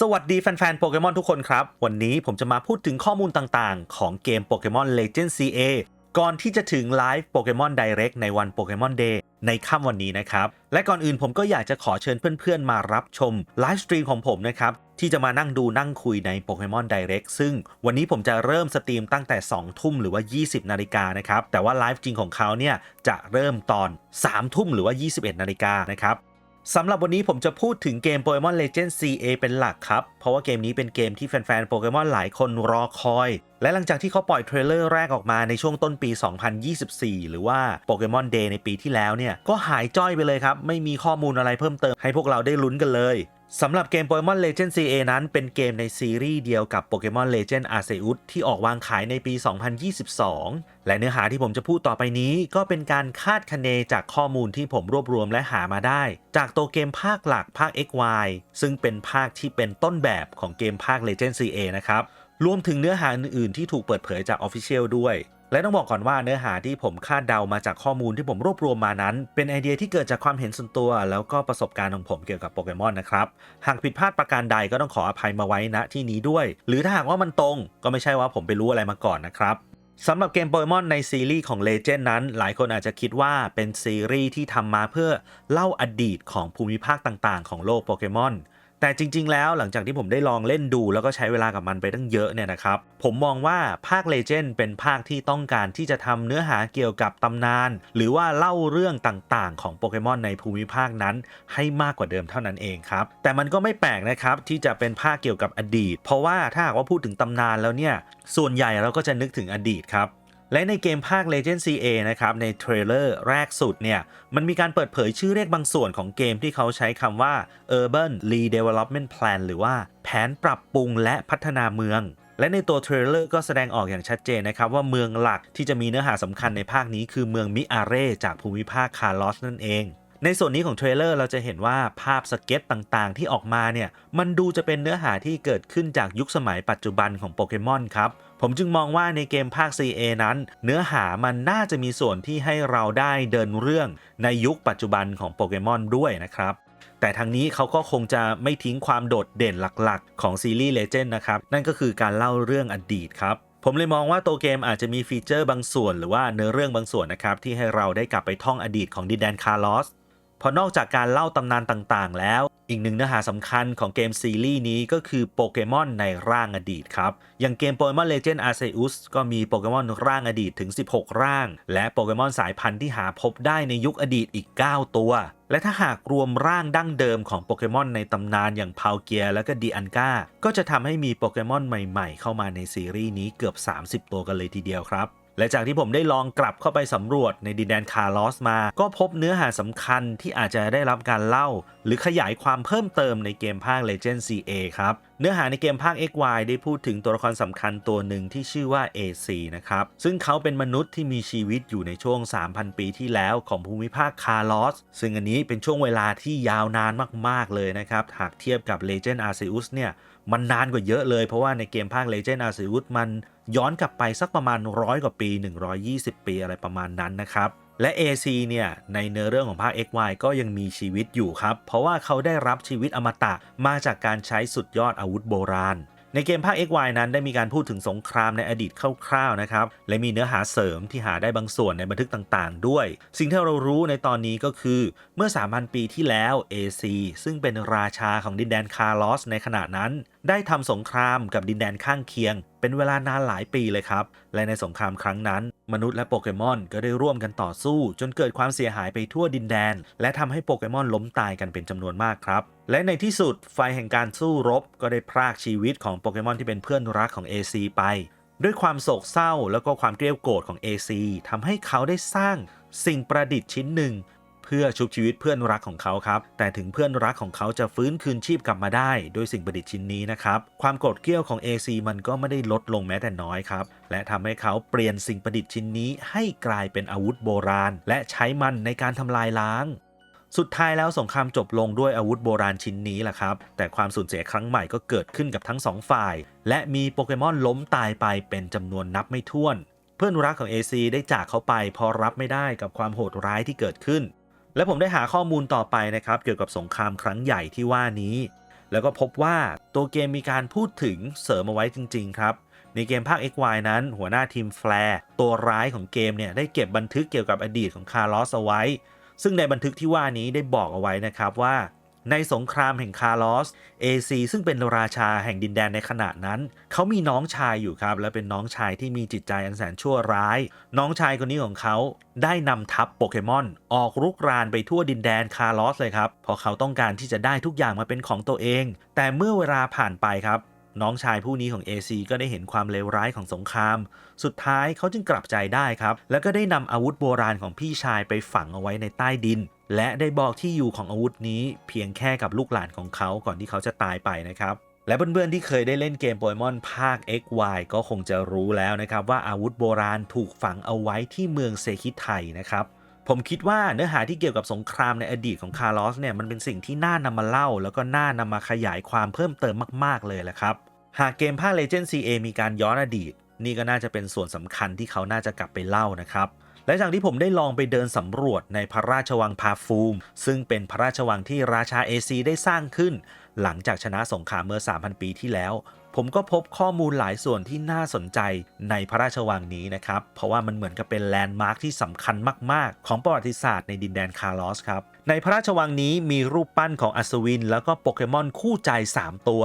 สวัสดีแฟนๆ โปเกมอนทุกคนครับ วันนี้ผมจะมาพูดถึงข้อมูลต่างๆ ของเกมโปเกมอน Legend CA ก่อนที่จะถึงไลฟ์โปเกมอน Direct ในวันโปเกมอนเดย์ในค่ำวันนี้นะครับ และก่อนอื่นผมก็อยากจะขอเชิญเพื่อนๆ มารับชมไลฟ์สตรีมของผมนะครับ ที่จะมานั่งดูนั่งคุยในโปเกมอน Direct ซึ่งวันนี้ผมจะเริ่มสตรีมตั้งแต่ 2 ทุ่มหรือว่า 20 นาฬิกานะครับ แต่ว่าไลฟ์จริงของเขาเนี่ยจะเริ่มตอน 3 ทุ่มหรือว่า 21 นาฬิกานะครับ สำหรับวันนี้ผมจะพูดถึงเกม Pokemon Legends CA เป็นหลักครับ เพราะว่าเกมนี้เป็นเกมที่แฟนๆโปเกมอนหลายคนรอคอย และหลังจากที่เขาปล่อยเทรลเลอร์แรกออกมาในช่วงต้นปี 2024 หรือว่า Pokemon Day ในปีที่แล้วเนี่ย ก็หายจ้อยไปเลยครับ ไม่มีข้อมูลอะไรเพิ่มเติมให้พวกเราได้ลุ้นกันเลย สำหรับเกม Pokemon Legend CA นั้นเป็นเกมในซีรีส์เดียวกับ Pokemon Legend Arceus ที่ออกวางขายในปี 2022 และเนื้อหาที่ผมจะพูดต่อไปนี้ ก็เป็นการคาดคะเนจากข้อมูลที่ผมรวบรวมและหามาได้ จากตัวเกมภาคหลักภาค XY ซึ่งเป็นภาคที่เป็นต้นแบบของเกมภาค Legend CA นะครับ รวมถึงเนื้อหาอื่นๆที่ถูกเปิดเผยจาก Official ด้วย และต้องบอกก่อนว่าเนื้อหาที่ผมคาดเดามาจากข้อมูลที่ผมรวบรวมมานั้น เป็นไอเดียที่เกิดจากความเห็นส่วนตัว แล้วก็ประสบการณ์ของผมเกี่ยวกับโปเกมอนนะครับ หากผิดพลาดประการใดก็ต้องขออภัยมาไว้ณที่นี้ด้วย หรือถ้าหากว่ามันตรง ก็ไม่ใช่ว่าผมไปรู้อะไรมาก่อนนะครับสำหรับเกมโปเกมอนในซีรีส์ของ Legend นั้น หลายคนอาจจะคิดว่าเป็นซีรีส์ที่ทำมาเพื่อเล่าอดีตของภูมิภาคต่างๆ ของโลกโปเกมอน แต่จริง ๆ แล้วหลังจากที่ผมได้ลองเล่นดู แล้วก็ใช้เวลากับมันไปตั้งเยอะเนี่ยนะครับ ผมมองว่าภาค Legend เป็นภาคที่ต้องการที่จะทำเนื้อหาเกี่ยวกับตำนาน หรือว่าเล่าเรื่องต่างๆ ของโปเกมอนในภูมิภาคนั้น ให้มากกว่าเดิมเท่านั้นเองครับ แต่มันก็ไม่แปลกนะครับที่จะเป็นภาคเกี่ยวกับอดีต เพราะว่าถ้าหากว่าพูดถึงตำนานแล้วเนี่ยส่วนใหญ่เราก็จะนึกถึงอดีตครับ และในเกมภาค Legend CA นะครับ ในเทรลเลอร์แรกสุดเนี่ย มันมีการเปิดเผยชื่อเรียกบางส่วนของเกมที่เขาใช้คำว่า Urban Redevelopment Plan หรือว่าแผนปรับปรุงและพัฒนาเมือง และในตัวเทรลเลอร์ก็แสดงออกอย่างชัดเจนนะครับ ว่าเมืองหลักที่จะมีเนื้อหาสำคัญในภาคนี้คือเมืองมิอาเร่จากภูมิภาคคาร์ลอสนั่นเอง ในส่วนนี้ของเทรลเลอร์เราจะเห็นว่าภาพสเก็ตต่างๆ ที่ออกมาเนี่ยมันดูจะเป็นเนื้อหาที่เกิดขึ้นจากยุคสมัยปัจจุบันของโปเกมอนครับ ผมจึงมองว่าในเกมภาค CA นั้น เนื้อหามันน่าจะมีส่วนที่ให้เราได้เดินเรื่องในยุคปัจจุบันของโปเกมอนด้วยนะครับแต่ทางนี้เขาก็คงจะไม่ทิ้งความโดดเด่นหลักๆ ของซีรีส์ Legend นะครับ นั่นก็คือการเล่าเรื่องอดีตครับ ผมเลยมองว่าตัวเกมอาจจะมีฟีเจอร์บางส่วน หรือว่าเนื้อเรื่องบางส่วนนะครับ ที่ให้เราได้กลับไปท่องอดีตของดินแดนคาร์ลอส เพราะนอกจากการเล่าตำนานต่างๆ แล้ว อีกหนึ่งเนื้อหาสำคัญของเกมซีรีส์นี้ก็คือโปเกมอนในร่างอดีตครับ อย่างเกมโปเกมอน Legend Arceus ก็มีโปเกมอนร่างอดีตถึง 16 ร่าง และโปเกมอนสายพันธุ์ที่หาพบได้ในยุคอดีตอีก 9 ตัว และถ้าหากรวมร่างดั้งเดิมของโปเกมอนในตำนานอย่างพาวเกียและก็ดีอันกาก็จะทำให้มีโปเกมอนใหม่ ๆ เข้ามาในซีรีส์นี้เกือบ 30 ตัวกันเลยทีเดียวครับ และจากที่ผมได้ลองกลับเข้าไปสำรวจในดินแดนคาร์ลอสมา ก็พบเนื้อหาสำคัญที่อาจจะได้รับการเล่า หรือขยายความเพิ่มเติมในเกมภาค Legend CA ครับ เนื้อหาในเกมภาค XY ได้พูดถึงตัวละครสำคัญตัวหนึ่งที่ชื่อว่า AC นะครับ ซึ่งเขาเป็นมนุษย์ที่มีชีวิตอยู่ในช่วง 3,000 ปีที่แล้วของภูมิภาคคาร์ลอส ซึ่งอันนี้เป็นช่วงเวลาที่ยาวนานมาก ๆ เลยนะครับ หากเทียบกับ Legend Arceus เนี่ย มันนานกว่าเยอะเลย เพราะว่าในเกมภาค Legend Arceus มัน ย้อนกลับไปสักประมาณร้อยกว่าปี 120 ปีอะไรประมาณนั้นนะครับ และ AC เนี่ยในเนื้อเรื่องของภาค XY ก็ยังมีชีวิตอยู่ครับ เพราะว่าเขาได้รับชีวิตอมตะมาจากการใช้สุดยอดอาวุธโบราณในเกมภาค XY นั้นได้มีการพูดถึงสงครามในอดีตคร่าวๆนะครับ และมีเนื้อหาเสริมที่หาได้บางส่วนในบันทึกต่างๆ ด้วย สิ่งที่เรารู้ในตอนนี้ก็คือ เมื่อ 3,000 ปีที่แล้ว AC ซึ่งเป็นราชาของดินแดนคาร์ลอสในขณะนั้น ได้ทำสงครามกับดินแดนข้างเคียง เป็นเวลานานหลายปีเลยครับ และในสงครามครั้งนั้น มนุษย์และโปเกมอนก็ได้ร่วมกันต่อสู้ จนเกิดความเสียหายไปทั่วดินแดน และทำให้โปเกมอนล้มตายกันเป็นจำนวนมากครับ และในที่สุดไฟแห่งการสู้รบ ก็ได้พรากชีวิตของโปเกมอนที่เป็นเพื่อนรักของ AC ไป ด้วยความโศกเศร้าแล้วก็ความเกลียวโกรธของ AC ทำให้เขาได้สร้างสิ่งประดิษฐ์ชิ้นหนึ่ง พื่อชุบชีวิตเพื่อนรักของเขาครับ แต่ถึงเพื่อนรักของเขาจะฟื้นคืนชีพกลับมาได้ โดยสิ่งประดิษฐ์ชิ้นนี้นะครับ ความโกรธเกรี้ยวของ AC มันก็ไม่ได้ลดลงแม้แต่น้อยครับ และทำให้เขาเปลี่ยนสิ่งประดิษฐ์ชิ้นนี้ ให้กลายเป็นอาวุธโบราณ และใช้มันในการทำลายล้าง สุดท้ายแล้วสงครามจบลงด้วยอาวุธโบราณชิ้นนี้แหละครับ แต่ความสูญเสียครั้งใหม่ก็เกิดขึ้นกับทั้งสองฝ่าย และมีโปเกมอนล้มตายไปเป็นจำนวนนับไม่ถ้วนเพื่อนรักของ AC ได้จากเขาไปพอรับไม่ได้กับความโหดร้ายที่เกิดขึ้น และผมได้หาข้อมูลต่อไปนะครับเกี่ยวกับสงครามครั้งใหญ่ที่ว่านี้ แล้วก็พบว่าตัวเกมมีการพูดถึงเสริมเอาไว้จริง ๆ ครับ ในเกมภาค XY นั้น หัวหน้าทีมแฟร์ตัวร้ายของเกมเนี่ยได้เก็บบันทึกเกี่ยวกับอดีตของคาร์ลอสเอาไว้ ซึ่งในบันทึกที่ว่านี้ได้บอกเอาไว้นะครับว่า ในสงครามแห่งคาร์ลอส AC ซึ่งเป็นราชาแห่งดินแดนในขณะนั้น เขามีน้องชายอยู่ครับ และเป็นน้องชายที่มีจิตใจอันแสนชั่วร้าย น้องชายคนนี้ของเขาได้นำทัพโปเกมอน ออกรุกรานไปทั่วดินแดนคาร์ลอสเลยครับ เพราะเขาต้องการที่จะได้ทุกอย่างมาเป็นของตัวเอง แต่เมื่อเวลาผ่านไปครับน้องชายผู้นี้ของ AC ก็ได้เห็นความเลวร้ายของสงคราม สุดท้ายเขาจึงกลับใจได้ครับ แล้วก็ได้นำอาวุธโบราณของพี่ชายไปฝังเอาไว้ในใต้ดิน และได้บอกที่อยู่ของอาวุธนี้เพียงแค่กับลูกหลานของเขาก่อนที่เขาจะตายไปนะครับ และเพื่อนๆที่เคยได้เล่นเกมโปเกมอนภาค XY ก็คงจะรู้แล้วนะครับ ว่าอาวุธโบราณถูกฝังเอาไว้ที่เมืองเซคิไทนะครับผมคิดว่าเนื้อหาที่เกี่ยวกับสงครามในอดีตของคาร์ลอสเนี่ยมันเป็นสิ่งที่น่านำมาเล่า แล้วก็น่านำมาขยายความเพิ่มเติมมากๆเลยแหละครับ หากเกมภาค Legend CA มีการย้อนอดีต นี่ก็น่าจะเป็นส่วนสำคัญที่เขาน่าจะกลับไปเล่านะครับ และจากที่ผมได้ลองไปเดินสำรวจในพระราชวังพาฟูม ซึ่งเป็นพระราชวังที่ราชาเอซีได้สร้างขึ้น หลังจากชนะสงครามเมื่อ 3,000 ปีที่แล้ว ผมก็พบข้อมูลหลายส่วนที่น่าสนใจในพระราชวังนี้นะครับ เพราะว่ามันเหมือนกับเป็นแลนด์มาร์คที่สำคัญมาก ๆ ของประวัติศาสตร์ในดินแดนคาร์ลอสครับ ในพระราชวังนี้มีรูปปั้นของอัศวิน แล้วก็โปเกมอนคู่ใจ 3 ตัว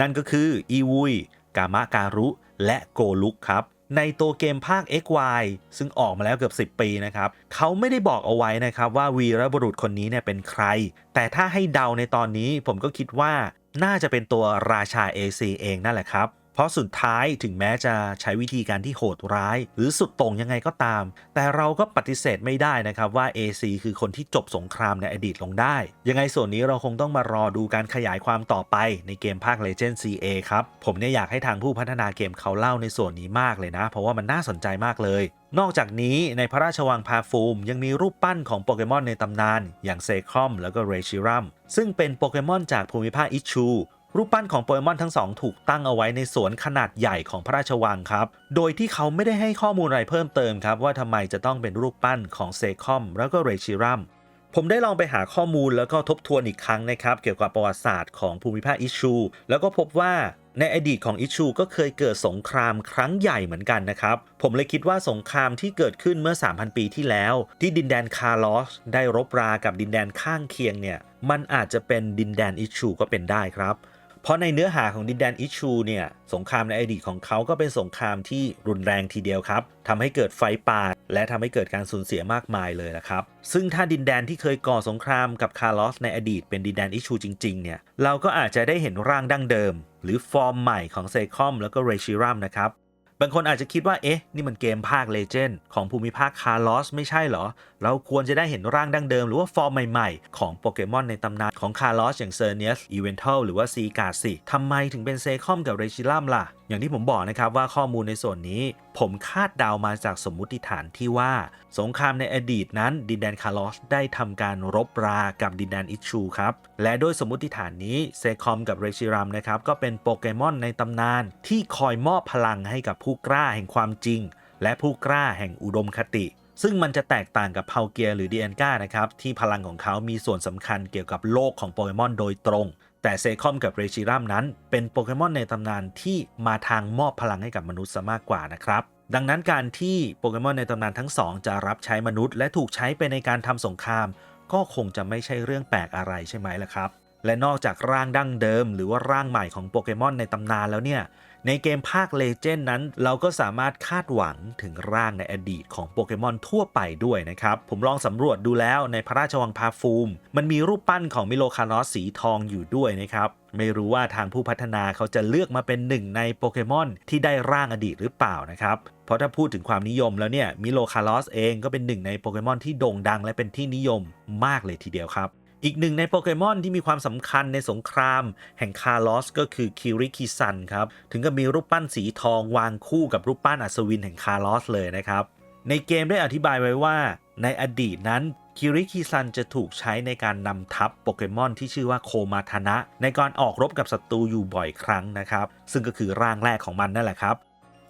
นั่นก็คืออีวุยกามะการุ และโกลุกครับ ในตัวเกมภาค XY ซึ่งออกมาแล้วเกือบ 10 ปีนะครับ เขาไม่ได้บอกเอาไว้นะครับว่าวีรบุรุษคนนี้เนี่ยเป็นใคร แต่ถ้าให้เดาในตอนนี้ผมก็คิดว่าน่าจะเป็นตัวราชา AC เองนั่นแหละครับ เพราะสุดท้ายถึงแม้จะใช้วิธีการที่โหดร้าย หรือสุดโต่งยังไงก็ตาม แต่เราก็ปฏิเสธไม่ได้นะครับว่า AC คือคนที่จบสงครามในอดีตลงได้ ยังไงส่วนนี้เราคงต้องมารอดูการขยายความต่อไปในเกมภาค Legend CA ครับ ผมเนี่ยอยากให้ทางผู้พัฒนาเกมเขาเล่าในส่วนนี้มากเลยนะ เพราะว่ามันน่าสนใจมากเลยนอกจากนี้ในพระราชวังพาฟูม ยังมีรูปปั้นของโปเกมอนในตำนาน อย่างเซคอมแล้วก็เรชิรัมซึ่งเป็นโปเกมอนจากภูมิภาคอิชู รูปปั้นของโปเกมอนทั้งสองถูกตั้งเอาไว้ในสวนขนาดใหญ่ของพระราชวังครับ โดยที่เขาไม่ได้ให้ข้อมูลอะไรเพิ่มเติมครับ ว่าทำไมจะต้องเป็นรูปปั้นของเซคอมแล้วก็เรชิรัมผมได้ลองไปหาข้อมูลแล้วก็ทบทวนอีกครั้งนะครับ เกี่ยวกับประวัติศาสตร์ของภูมิภาคอิชู แล้วก็พบว่าในอดีตของอิชูก็เคยเกิดสงครามครั้งใหญ่เหมือนกันนะครับ ผมเลยคิดว่าสงครามที่เกิดขึ้นเมื่อ 3,000 ปีที่แล้ว ที่ดินแดนคาร์ลอส ได้รบรากับดินแดนข้างเคียงเนี่ย มันอาจจะเป็นดินแดนอิชูก็เป็นได้ครับ เพราะในเนื้อหาของดินแดนอิชูเนี่ยสงครามในอดีตของเขาก็เป็นสงครามที่รุนแรงทีเดียวครับทำให้เกิดไฟป่า และทำให้เกิดการสูญเสียมากมายเลยนะครับ ซึ่งถ้าดินแดนที่เคยก่อสงครามกับคาร์ลอสในอดีตเป็นดินแดนอิชูจริงๆเนี่ยเราก็อาจจะได้เห็นร่างดั้งเดิม หรือฟอร์มใหม่ของเซคอมแล้วก็เรชิรัมนะครับ บางคนอาจจะคิดว่า เอ๊ะ นี่มันเกมภาคเลเจนด์ของภูมิภาคคาร์ลอสไม่ใช่เหรอ เราควรจะได้เห็นร่างดั้งเดิมหรือว่าฟอร์มใหม่ๆ ของโปเกมอนในตำนานของคาร์ลอสอย่างเซอร์เนียสอีเวนทัลหรือว่าซีกาสิทำไมถึงเป็นเซคอมกับเรชิลัมล่ะ อย่างที่ผมบอกนะครับว่าข้อมูลในส่วนนี้ ผมคาดเดามาจากสมมุติฐานที่ว่า สงครามในอดีตนั้น ดินแดนคาร์ลอสได้ทำการรบรากับดินแดนอิชูครับ และโดยสมมุติฐานนี้เซคอมกับเรชิรัมนะครับก็เป็นโปเกมอนในตำนาน ที่คอยมอบพลังให้กับผู้กล้าแห่งความจริง และผู้กล้าแห่งอุดมคติซึ่งมันจะแตกต่างกับเพาเกียหรือดีแอนกานะครับ ที่พลังของเขามีส่วนสำคัญเกี่ยวกับโลกของโปเกมอนโดยตรง แต่เซคอมกับเรชิรัมนั้น เป็นโปเกมอนในตำนานที่มาทางมอบพลังให้กับมนุษย์ซะมากกว่านะครับ ดังนั้นการที่โปเกมอนในตำนานทั้งสองจะรับใช้มนุษย์ และถูกใช้ไปในการทำสงคราม ก็คงจะไม่ใช่เรื่องแปลกอะไรใช่ไหมล่ะครับ และนอกจากร่างดั้งเดิม หรือว่าร่างใหม่ของโปเกมอนในตำนานแล้วเนี่ย ในเกมภาคเลเจนด์นั้น เราก็สามารถคาดหวังถึงร่างในอดีตของโปเกมอนทั่วไปด้วยนะครับ ผมลองสำรวจดูแล้วในพระราชวังพาฟูม มันมีรูปปั้นของมิโลคานอสสีทองอยู่ด้วยนะครับ ไม่รู้ว่าทางผู้พัฒนาเขาจะเลือกมาเป็นหนึ่งในโปเกมอนที่ได้ร่างอดีตหรือเปล่านะครับเพราะถ้าพูดถึงความนิยมแล้วเนี่ยมิโลคาลอสเองก็เป็นหนึ่งในโปเกมอนที่โด่งดังและเป็นที่นิยมมากเลยทีเดียวครับ อีกหนึ่งในโปเกมอนที่มีความสำคัญในสงคราม แห่งคาร์ลอสก็คือคิริคิซันครับ ถึงกับมีรูปปั้นสีทองวางคู่กับรูปปั้นอัศวินแห่งคาร์ลอสเลยนะครับ ในเกมได้อธิบายไว้ว่า ในอดีตนั้นคิริคิซันจะถูกใช้ในการนำทัพโปเกมอนที่ชื่อว่าโคมาทนะ ในการออกรบกับศัตรูอยู่บ่อยครั้งนะครับ ซึ่งก็คือร่างแรกของมันนั่นแหละครับ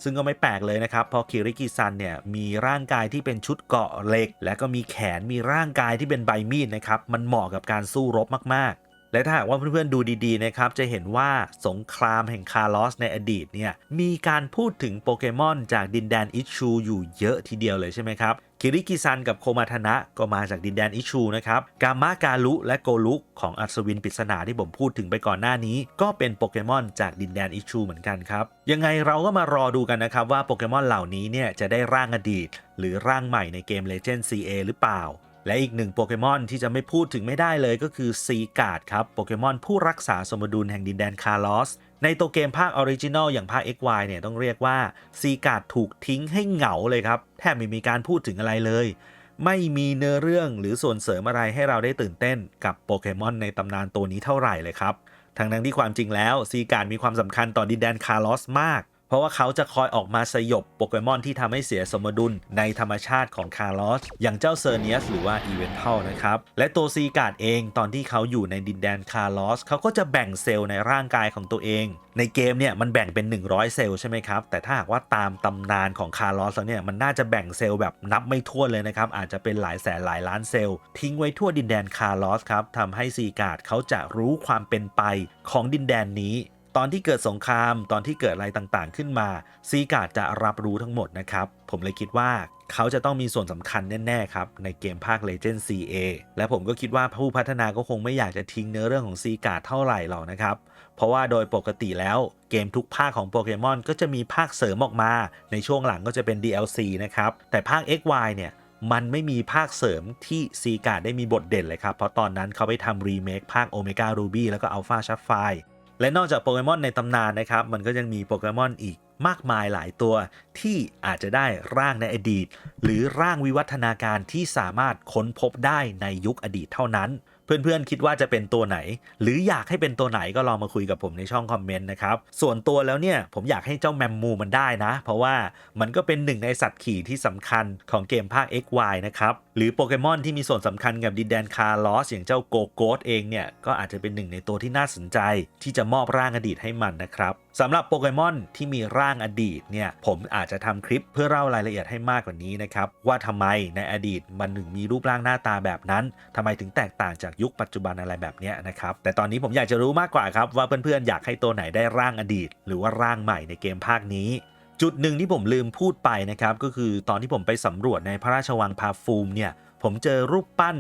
ซึ่งก็ไม่แปลกเลยนะครับเพราะคิริกิซันเนี่ยมีร่างกายที่เป็นชุดเกาะเหล็ก และก็มีแขนมีร่างกายที่เป็นใบมีดนะครับมันเหมาะกับการสู้รบมากๆ และถ้าหากว่าเพื่อนๆดูดีๆนะครับจะเห็นว่าสงครามแห่งคาร์ลอสในอดีตเนี่ยมีการพูดถึงโปเกมอนจากดินแดนอิชูอยู่เยอะทีเดียวเลยใช่ไหมครับคิริกิซันกับโคมาทนะก็มาจากดินแดนอิชูนะครับ กามากาลุและโกลุของอัศวินปริศนาที่ผมพูดถึงไปก่อนหน้านี้ ก็เป็นโปเกมอนจากดินแดนอิชูเหมือนกันครับ ยังไงเราก็มารอดูกันนะครับว่าโปเกมอนเหล่านี้เนี่ยจะได้ร่างอดีต หรือร่างใหม่ในเกม Legend CA หรือเปล่า และอีกหนึ่งโปเกมอนที่จะไม่พูดถึงไม่ได้เลยก็คือซีการ์ดครับโปเกมอนผู้รักษาสมดุลแห่งดินแดนคาร์ลอสในตัวเกมภาคออริจินอลอย่างภาค XY เนี่ยต้องเรียกว่าซีการ์ดถูกทิ้งให้เหงาเลยครับ แทบไม่มีการพูดถึงอะไรเลย ไม่มีเนื้อเรื่องหรือส่วนเสริมอะไรให้เราได้ตื่นเต้นกับโปเกมอนในตำนานตัวนี้เท่าไหร่เลยครับทั้งนั้นที่ความจริงแล้วซีการ์ดมีความสำคัญต่อดินแดนคาร์ลอสมาก ราะว่าเขาจะคอยออกมาสยบโปเกมอนที่ทำให้เสียสมดุลในธรรมชาติของคาร์ลอสอย่างเจ้าเซอร์เนียสหรือว่าอีเวนทัลนะครับ และตัวซีการ์ดเองตอนที่เขาอยู่ในดินแดนคาร์ลอสเขาก็จะแบ่งเซลล์ในร่างกายของตัวเอง ในเกมเนี่ยมันแบ่งเป็น 100 เซลล์ใช่ไหมครับ แต่ถ้าหากว่าตามตำนานของคาร์ลอสแล้วเนี่ยมันน่าจะแบ่งเซลล์แบบนับไม่ถ้วนเลยนะครับอาจจะเป็นหลายแสนหลายล้านเซลล์ทิ้งไว้ทั่วดินแดนคาร์ลอสครับทำให้ซีการ์ดเขาจะรู้ความเป็นไปของดินแดนนี้ ตอนที่เกิดสงครามตอนที่เกิดอะไรต่างๆ ขึ้นมาซีกาดจะรับรู้ทั้งหมดนะครับ ผมเลยคิดว่าเขาจะต้องมีส่วนสำคัญแน่ ๆ ครับ ในเกมภาค Legend CA และผมก็คิดว่าผู้พัฒนาก็คงไม่อยากจะทิ้งเนื้อเรื่องของซีกาดเท่าไหร่หรอกนะครับ เพราะว่าโดยปกติแล้วเกมทุกภาคของโปเกมอนก็จะมีภาคเสริมออกมา ในช่วงหลังก็จะเป็น DLC นะครับ แต่ภาค XY เนี่ยมันไม่มีภาคเสริมที่ซีกาดได้มีบทเด่นเลยครับ เพราะตอนนั้นเขาไปทำรีเมคภาคโอเมก้ารูบี้แล้วก็อัลฟาชัฟไฟ และนอกจากโปเกมอนในตำนานนะครับ มันก็ยังมีโปเกมอนอีกมากมายหลายตัวที่อาจจะได้ร่างในอดีต หรือร่างวิวัฒนาการที่สามารถค้นพบได้ในยุคอดีตเท่านั้น เพื่อนๆคิดว่าจะเป็นตัวไหน หรืออยากให้เป็นตัวไหนก็ลองมาคุยกับผมในช่องคอมเมนต์นะครับส่วนตัวแล้วเนี่ยผมอยากให้เจ้าแมมมูมันได้นะ เพราะว่ามันก็เป็นหนึ่งในสัตว์ขี่ที่สำคัญของเกมภาค XY นะครับหรือโปเกมอนที่มีส่วนสำคัญกับดินแดนคาร์ลอสอย่างเจ้าโกโกสเองเนี่ยก็อาจจะเป็นหนึ่งในตัวที่น่าสนใจ ที่จะมอบร่างอดีตให้มันนะครับ สำหรับโปเกมอนที่มีร่างอดีตเนี่ยผมอาจจะทำคลิปเพื่อเล่ารายละเอียดให้มากกว่านี้นะครับ ว่าทำไมในอดีตมันถึงมีรูปร่างหน้าตาแบบนั้นทำไมถึงแตกต่างจากยุคปัจจุบันอะไรแบบนี้นะครับแต่ตอนนี้ผมอยากจะรู้มากกว่าครับว่าเพื่อนๆอยากให้ตัวไหนได้ร่างอดีต หรือว่าร่างใหม่ในเกมภาคนี้จุดหนึ่งที่ผมลืมพูดไปนะครับก็คือตอนที่ผมไปสำรวจในพระราชวังพาฟูมเนี่ยผมเจอรูปปั้น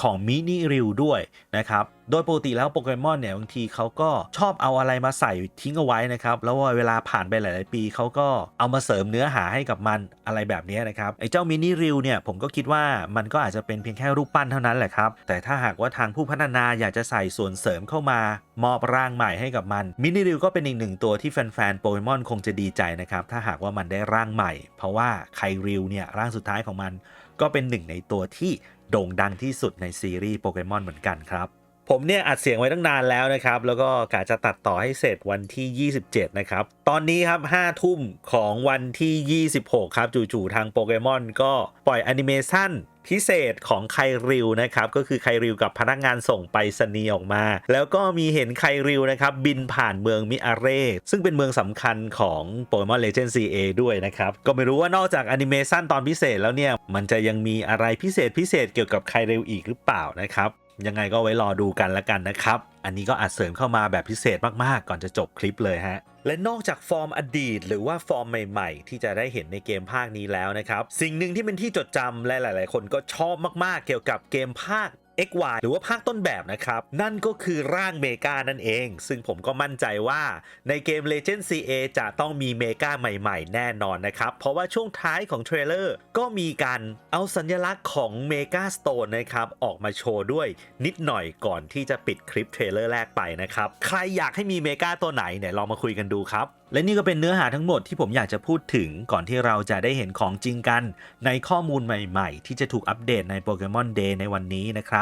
ของมินิริวด้วยนะครับ โดยปกติแล้วโปเกมอนเนี่ยบางทีเขาก็ชอบเอาอะไรมาใส่ทิ้งเอาไว้นะครับ แล้วเวลาผ่านไปหลาย ๆ ปีเขาก็เอามาเสริมเนื้อหาให้กับมันอะไรแบบนี้นะครับ ไอ้เจ้ามินิริวเนี่ยผมก็คิดว่ามันก็อาจจะเป็นเพียงแค่รูปปั้นเท่านั้นแหละครับ แต่ถ้าหากว่าทางผู้พัฒนาอยากจะใส่ส่วนเสริมเข้ามามอบร่างใหม่ให้กับมันมินิริวก็เป็นอีกหนึ่งตัวที่แฟน ๆ โปเกมอนคงจะดีใจนะครับถ้าหากว่ามันได้ร่างใหม่ เพราะว่าไคริวเนี่ยร่างสุดท้ายของมันก็เป็นหนึ่งในตัวที่ โด่งดังที่สุดในซีรีส์โปเกมอนเหมือนกันครับ ผมเนี่ยอัดเสียงไว้ตั้งนานแล้วนะครับ แล้วก็กะจะตัดต่อให้เสร็จวันที่ 27 นะครับ ตอนนี้ครับ5ทุ่มของวันที่ 26 ครับ จู่ๆทางโปเกมอนก็ปล่อยแอนิเมชันพิเศษของไคริวนะครับ ก็คือไคริวกับพนักงานส่งไปรษณียออกมา แล้วก็มีเห็นไคริวนะครับ บินผ่านเมืองมิอาเร่ซึ่งเป็นเมืองสำคัญของโปเกมอนเลเจนด์ CA ด้วยนะครับ ก็ไม่รู้ว่านอกจากแอนิเมชันตอนพิเศษแล้วเนี่ย มันจะยังมีอะไรพิเศษพิเศษเกี่ยวกับไคริวอีกหรือเปล่านะครับ ยังไงก็ไว้รอดูกันละกันนะครับ อันนี้ก็อาจเสริมเข้ามาแบบพิเศษมากๆ ก่อนจะจบคลิปเลยฮะ และนอกจากฟอร์มอดีต หรือว่าฟอร์มใหม่ ๆ ที่จะได้เห็นในเกมภาคนี้แล้วนะครับ สิ่งหนึ่งที่เป็นที่จดจำและหลาย ๆ คนก็ชอบมากๆ เกี่ยวกับเกมภาค XY หรือว่าภาคต้นแบบนะครับ นั่นก็คือร่างเมกานั่นเอง ซึ่งผมก็มั่นใจว่าในเกม Legend CA จะต้องมีเมกาใหม่ๆ แน่นอนนะครับ เพราะว่าช่วงท้ายของเทรลเลอร์ก็มีการเอาสัญลักษณ์ของเมกาสโตนนะครับ ออกมาโชว์ด้วยนิดหน่อยก่อนที่จะปิดคลิปเทรลเลอร์แรกไปนะครับ ใครอยากให้มีเมกาตัวไหนเนี่ยลองมาคุยกันดูครับและนี่ก็เป็นเนื้อหาทั้งหมดที่ผมอยากจะพูดถึงก่อนที่เราจะได้เห็นของจริงกัน ในข้อมูลใหม่ๆ ที่จะถูกอัปเดตในโปเกมอนเดย์ในวันนี้นะครับ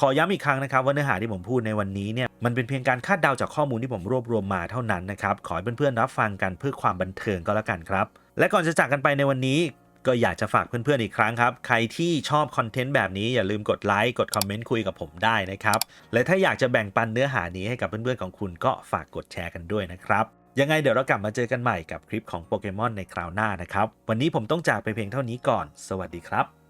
ขอย้ำอีกครั้งนะครับว่าเนื้อหาที่ผมพูดในวันนี้เนี่ยมันเป็นเพียงการคาดเดาจากข้อมูลที่ผมรวบรวมมาเท่านั้นนะครับ ขอให้เพื่อนๆรับฟังกันเพื่อความบันเทิงก็แล้วกันครับ และก่อนจะจากกันไปในวันนี้ ก็อยากจะฝากเพื่อนๆอีกครั้งครับ ใครที่ชอบคอนเทนต์แบบนี้อย่าลืมกดไลค์กดคอมเมนต์คุยกับผมได้นะครับ และถ้าอยากจะแบ่งปันเนื้อหานี้ให้กับเพื่อนๆของคุณก็ฝากกดแชร์กันด้วยนะครับยังไงเดี๋ยวเรากลับมาเจอกันใหม่กับคลิปของโปเกมอนในคราวหน้านะครับ วันนี้ผมต้องจากไปเพียงเท่านี้ก่อน สวัสดีครับ